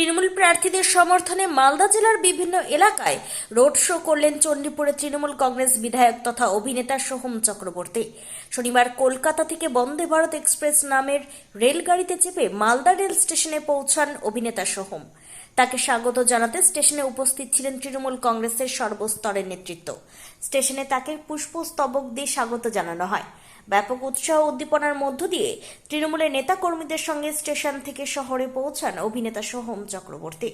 তৃণমূল প্রার্থীদের সমর্থনে মালদা জেলার বিভিন্ন এলাকায় রোড শো করলেন চণ্ডীপুরের তৃণমূল কংগ্রেস বিধায়ক তথা অভিনেতা সোহম চক্রবর্তী। শনিবার কলকাতা থেকে বন্দে ভারত এক্সপ্রেস নামের রেলগাড়িতে চেপে মালদা রেল স্টেশনে পৌঁছান অভিনেতা সোহম। তাকে স্বাগত জানাতে স্টেশনে উপস্থিত ছিলেন তৃণমূল কংগ্রেসের সর্বস্তরের নেতৃত্ব। স্টেশনে তাকে পুষ্পস্তবক দিয়ে স্বাগত জানানো হয়। ব্যাপক উৎসাহ উদ্দীপনার মধ্য দিয়ে তৃণমূলের নেতা কর্মীদের সঙ্গে স্টেশন থেকে শহরে পৌঁছান অভিনেতা সোহম চক্রবর্তী।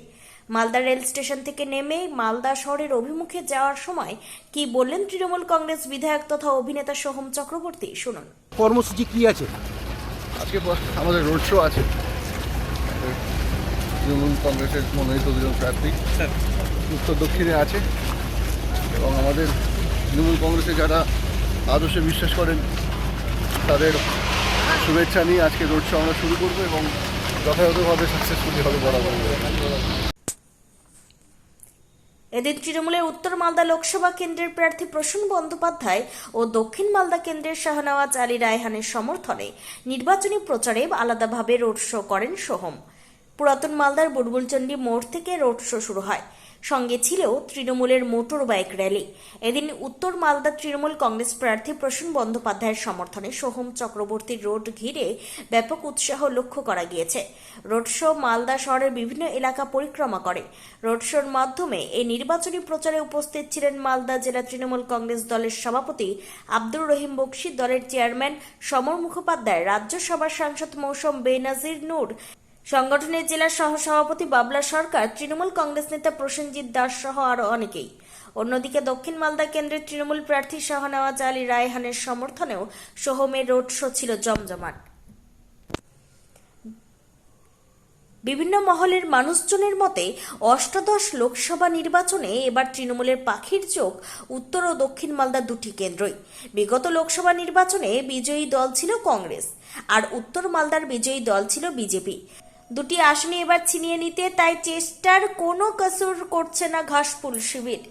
মালদা রেল স্টেশন থেকে নেমে মালদা শহরের অভিমুখে যাওয়ার সময় কি বললেন তৃণমূল কংগ্রেস বিধায়ক তথা অভিনেতা সোহম চক্রবর্তী? শুনুন। কর্মসূচি কি আছে? আজকে আমাদের রোড শো আছে। তৃণমূল কংগ্রেসের মনোনীত দুজন প্রার্থী উত্তর দক্ষিণে আছে এবং আমাদের তৃণমূল কংগ্রেসে যারা আদর্শে বিশ্বাস করেন তাদের শুভেচ্ছা নিয়ে আজকে রোড শো আমরা শুরু করব এবং যথাযথভাবে সাকসেসফুলি হবে বরাবর। এদিন তৃণমূলের উত্তর মালদা লোকসভা কেন্দ্রের প্রার্থী প্রসূন বন্দ্যোপাধ্যায় ও দক্ষিণ মালদা কেন্দ্রের শাহনওয়াজ আলী রায়হানের সমর্থনে নির্বাচনী প্রচারে আলাদাভাবে রোড শো করেন সোহম। পুরাতন মালদার বুলবুলচন্ডী মোড় থেকে রোড শো শুরু হয়। সঙ্গে ছিল তৃণমূলের মোটর বাইক র্যালি। এদিন উত্তর মালদা তৃণমূল কংগ্রেস প্রার্থী প্রসূন বন্দ্যোপাধ্যায়ের সমর্থনে সোহম চক্রবর্তীর রোড ঘিরে ব্যাপক উৎসাহ লক্ষ্য করা গিয়েছে। রোড শো মালদা শহরের বিভিন্ন এলাকা পরিক্রমা করে। রোড শোর মাধ্যমে এই নির্বাচনী প্রচারে উপস্থিত ছিলেন মালদা জেলা তৃণমূল কংগ্রেস দলের সভাপতি আব্দুর রহিম বক্সি, দলের চেয়ারম্যান সমর মুখোপাধ্যায়, রাজ্যসভার সাংসদ মৌসুম বেনাজির নূর সংগঠনের জেলা সহসভাপতি বাবলা সরকার, তৃণমূল কংগ্রেস নেতা প্রসেনজিৎ দাস সহ আরও অনেকেই। অন্যদিকে দক্ষিণ মালদা কেন্দ্রের তৃণমূল প্রার্থী শাহনওয়াজ আলী রায়হানের সমর্থনেও সোহমের রোড শো ছিল জমজমাট। বিভিন্ন মহলের মানুষজনের মতে, অষ্টাদশ লোকসভা নির্বাচনে এবার তৃণমূলের পাখির চোখ উত্তর ও দক্ষিণ মালদা দুটি কেন্দ্রই। বিগত লোকসভা নির্বাচনে বিজয়ী দল ছিল কংগ্রেস, আর উত্তর মালদার বিজয়ী দল ছিল বিজেপি। দুটি আসনে এবার ছিনিয়ে নিতে, তাই চেষ্টার কোনো কসুর করছে না ঘাসফুল শিবির।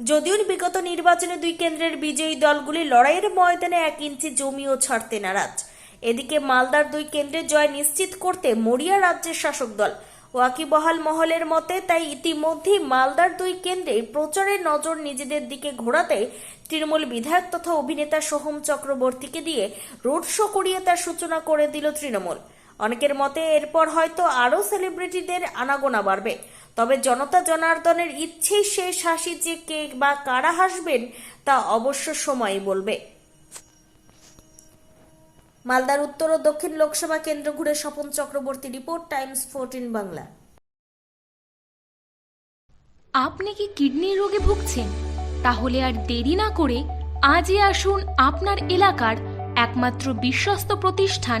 যদিও বিগত নির্বাচনে দুই কেন্দ্রের বিজয়ী দলগুলি লড়াইয়ের ময়দানে এক ইঞ্চি জমিও ছাড়তে নারাজ। এদিকে মালদার দুই কেন্দ্রে জয় নিশ্চিত করতে মরিয়া রাজ্যের শাসক দল ওয়াকিবহাল মহলের মতে, তাই ইতিমধ্যেই মালদার দুই কেন্দ্রে প্রচারের নজর নিজেদের দিকে ঘোরাতে তৃণমূল বিধায়ক তথা অভিনেতা সোহম চক্রবর্তীকে দিয়ে রোড শো করিয়ে তার সূচনা করে দিল তৃণমূল। অনেকের মতে এরপর হয়তো আরও সেলিব্রিটিদের আনাগোনা বাড়বে। তবে জনতা জনার্দনের ইচ্ছেই শেষ হাসি যে কে বা কারা হাসবেন, তা অবশ্য সময়ই বলবে। মালদার উত্তর ও দক্ষিণ লোকসভা কেন্দ্র ঘুরে Swapan Chakraborty report, Times fourteen Bangla. আপনি কি কিডনির রোগে ভুগছেন? তাহলে আর দেরি না করে আজই আসুন আপনার এলাকার একমাত্র বিশ্বস্ত প্রতিষ্ঠান